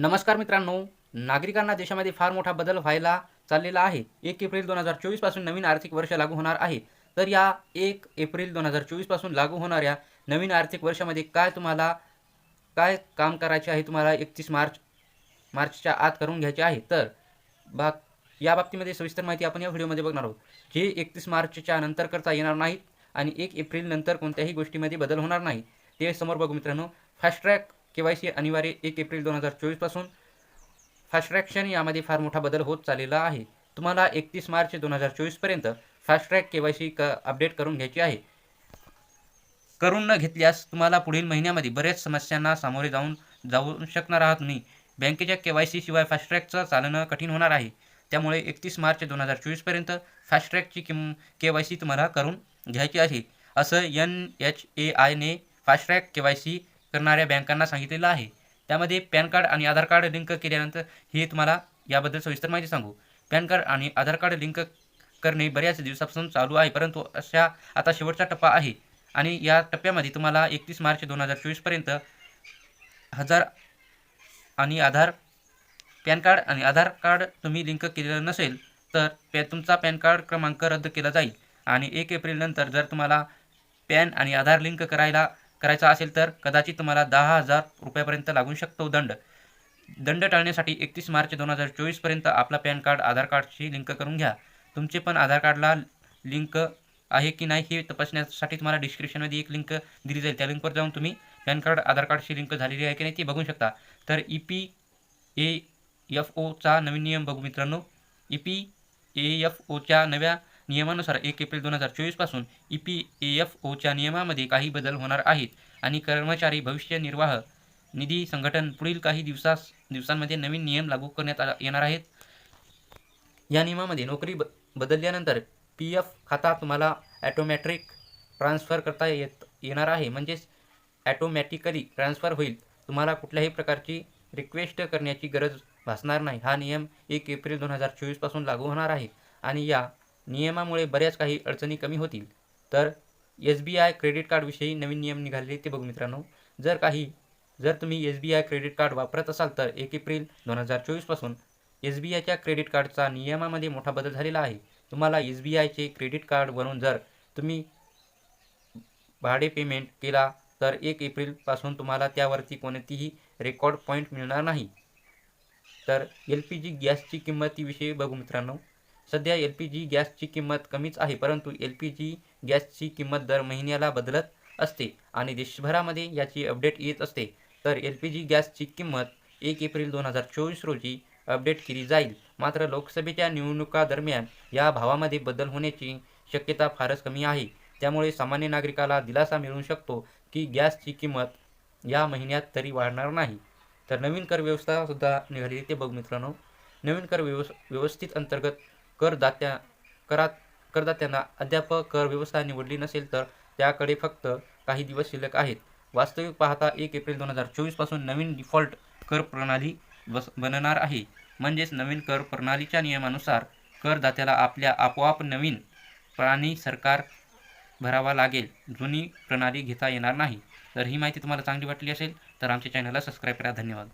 नमस्कार मित्रांनो नागरिकांना देशामध्ये फार मोठा बदल व्हायला चाललेला आहे. एक एप्रिल दोन हजार चोवीसपासून नवीन आर्थिक वर्ष लागू होणार आहे. तर या एक एप्रिल दोन हजार चोवीसपासून लागू होणाऱ्या नवीन आर्थिक वर्षामध्ये काय तुम्हाला काय काम करायचे आहे तुम्हाला एकतीस मार्च मार्चच्या आत करून घ्यायचे आहे. तर बा या बाबतीमध्ये सविस्तर माहिती आपण या व्हिडिओमध्ये बघणार आहोत. जे एकतीस मार्चच्या नंतर करता येणार नाहीत आणि एक एप्रिल नंतर कोणत्याही गोष्टीमध्ये बदल होणार नाही. ते समोर बघू मित्रांनो. Fast track K Y C अनिवार्य एक एप्रिल दोन हजार चोवीसपासून फास्ट्रॅक्शन यामध्ये फार मोठा बदल होत चाललेला आहे. तुम्हाला एकतीस मार्च दोन हजार चोवीसपर्यंत fast track K Y C क अपडेट करून घ्यायची आहे. करून न घेतल्यास तुम्हाला पुढील महिन्यामध्ये बऱ्याच समस्यांना सामोरे जाऊन जाऊ शकणार आहात तुम्ही. बँकेच्या के वाय सी शिवाय फास्ट्रॅकचं चालणं कठीण होणार आहे. त्यामुळे एकतीस मार्च दोन हजार चोवीसपर्यंत फास्ट्रॅकची किम के वाय सी तुम्हाला करून घ्यायची आहे. असं एन एच ए आयने फास्ट्रॅक के वाय सी करणाऱ्या बँकांना सांगितलेलं आहे. त्यामध्ये पॅन कार्ड आणि आधार कार्ड लिंक केल्यानंतर हे तुम्हाला याबद्दल सविस्तर माहिती सांगू. पॅन कार्ड आणि आधार कार्ड लिंक करणे बऱ्याच दिवसापासून चालू आहे परंतु अशा आता शेवटचा टप्पा आहे आणि या टप्प्यामध्ये तुम्हाला एकतीस मार्च दोन हजार चोवीसपर्यंत हजार आणि आधार पॅन कार्ड आणि आधार कार्ड तुम्ही लिंक केलेलं नसेल तर पॅ तुमचा पॅन कार्ड क्रमांक रद्द केला जाईल आणि एक एप्रिलनंतर जर तुम्हाला पॅन आणि आधार लिंक करायला करायचा असेल तर कदाचित तुम्हाला दहा हजार रुपयापर्यंत लागू शकतो दंड. दंड टाळण्यासाठी एकतीस मार्च दोन हजार चोवीसपर्यंत आपला पॅन कार्ड आधार कार्डशी लिंक करून घ्या. तुमचे पण आधार कार्डला लिंक आहे की नाही हे तपासण्यासाठी तुम्हाला डिस्क्रिप्शनमध्ये एक लिंक दिली जाईल. त्या लिंकवर जाऊन तुम्ही पॅन कार्ड आधार कार्डशी लिंक झालेली आहे की नाही ती बघू शकता. तर ई पी ए एफ ओचा नवीन नियम बघू मित्रांनो. ई पी ए एफ ओच्या नव्या नियमानुसार एक एप्रिल दोन हजार चोवीसपासून ई पी ए एफ ओच्या नियमामध्ये काही बदल होणार आहेत आणि कर्मचारी भविष्य निर्वाह निधी संघटन पुढील काही दिवसास दिवसांमध्ये नवीन नियम लागू करण्यात आला येणार आहेत. या नियमामध्ये नोकरी ब बदलल्यानंतर पी एफ खाता तुम्हाला ॲटोमॅट्रिक ट्रान्सफर करता येत येणार आहे. म्हणजेच ॲटोमॅटिकली ट्रान्सफर होईल. तुम्हाला कुठल्याही प्रकारची रिक्वेस्ट करण्याची गरज भासणार नाही. हा नियम एक एप्रिल दोन हजार चोवीसपासून लागू होणार आहे. आणि या नियमामुळे बऱ्याच काही अडचणी कमी होतील. तर एस बी आय क्रेडिट कार्डविषयी नवीन नियम निघालेले ते बघू मित्रांनो. जर काही जर तुम्ही S B I credit card वापरत असाल तर एक एप्रिल दोन हजार चोवीसपासून एस बी आयच्या क्रेडिट कार्डचा नियमामध्ये मोठा बदल झालेला आहे. तुम्हाला एस बी आयचे क्रेडिट कार्डवरून जर तुम्ही भाडे पेमेंट केला तर एक एप्रिलपासून तुम्हाला त्यावरती कोणतीही रेकॉर्ड पॉईंट मिळणार नाही. तर एल पी जी गॅसची किंमतीविषयी बघू मित्रांनो. सध्या एल पी जी गॅसची किंमत कमीच आहे परंतु एल पी जी गॅसची किंमत दर महिन्याला बदलत असते आणि देशभरामध्ये याची अपडेट येत असते. तर एल पी जी गॅसची किंमत एक एप्रिल दोन हजार चोवीस रोजी अपडेट केली जाईल. मात्र लोकसभेच्या निवडणुकादरम्यान या भावामध्ये बदल होण्याची शक्यता फारच कमी आहे. त्यामुळे सामान्य नागरिकाला दिलासा मिळू शकतो की गॅसची किंमत या महिन्यात तरी वाढणार नाही. तर नवीन कर व्यवस्थासुद्धा निघाली. ते बघ मित्रांनो नवीन कर व्यवस व्यवस्थित अंतर्गत करदात्या करात करदात्यांना अद्याप कर व्यवस्था निवडली नसेल तर त्याकडे फक्त काही दिवस शिल्लक आहेत. वास्तविक पाहता एक एप्रिल दोन हजार चोवीसपासून नवीन डिफॉल्ट कर प्रणाली बस बनणार आहे. म्हणजेच नवीन कर प्रणालीच्या नियमानुसार करदात्याला आपल्या आपोआप नवीन प्राणी सरकार भरावा लागेल. जुनी प्रणाली घेता येणार नाही. तर ही माहिती तुम्हाला चांगली वाटली असेल तर आमच्या चॅनलला सबस्क्राईब करा. धन्यवाद.